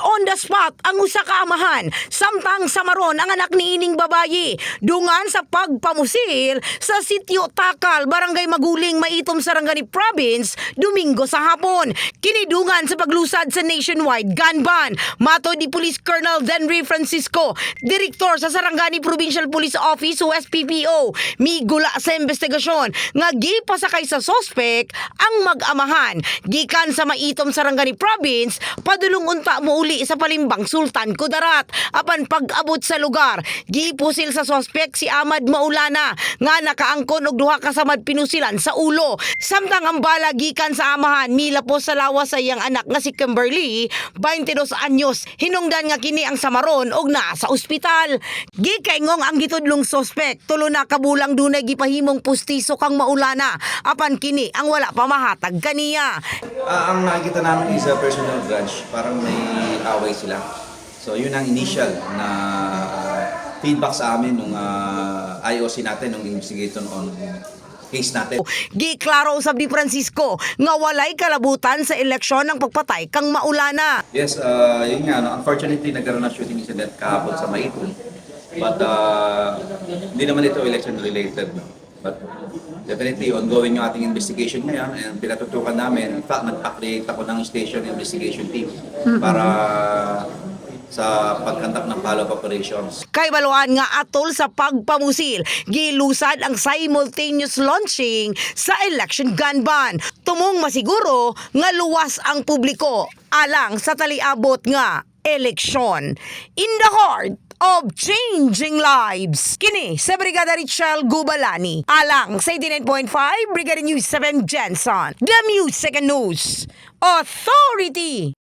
On the spot ang usa ka amahan. Samtang samaron ang anak ni ining babayi. Dungan sa pagpamusil sa sitio Takal, Barangay Maguling, Maitom, Sarangani Province, Domingo sa hapon. Kinidungan sa paglusad sa nationwide gun ban. Mato di Police Colonel Denry Francisco, Direktor sa Sarangani Provincial Police Office o SPPO, migula sa investigasyon nga gipasakay sa sospek ang mag-amahan gikan sa Maitom Sarangani Province padulong unta mo uli sa Palimbang Sultan Kudarat. Apan pag-abot sa lugar gipusil sa sospek si Ahmad Maulana nga nakaangkon og duha ka samad pinusilan sa ulo. Samtang ang bala gikan sa amahan milapos sa lawas sa iyang anak nga si Kimberly 22 anyos hinungdan nga kini ang samaron og naa sa ospital. Gikaingong ang gitudlong sospek tulo na kabulang dunay gipahimong pustiso kang Maulana. Apan kini ang wala pa mahatag kaniya. Ah, ang nakikita namin is a personal grudge. Parang may away sila. So yun ang initial na feedback sa amin nung ah, IOC natin, nung investigator on case natin. Giklaro usab ni Francisco nga walay kalabutan sa eleksyon ng pagpatay kang Maulana. Yes, uh, yun nga, no, unfortunately nagkaroon ng shooting incident kahapon sa Maitun. But uh, hindi naman ito election related. No? But definitely ongoing yung ating investigation ngayon and pinatutukan namin. In fact, nag-create ako ng station investigation team para sa pagkandak ng follow-up operations. Kay baluan nga atol sa pagpamusil, gilusad ang simultaneous launching sa election gun ban. Tumong masiguro nga luwas ang publiko alang sa taliabot nga eleksyon. In the heart of changing lives. Kini sa Brigada Richel Gubalani. Alang sa 89.5 Brigada News 7 Jensen. The Music and News Authority.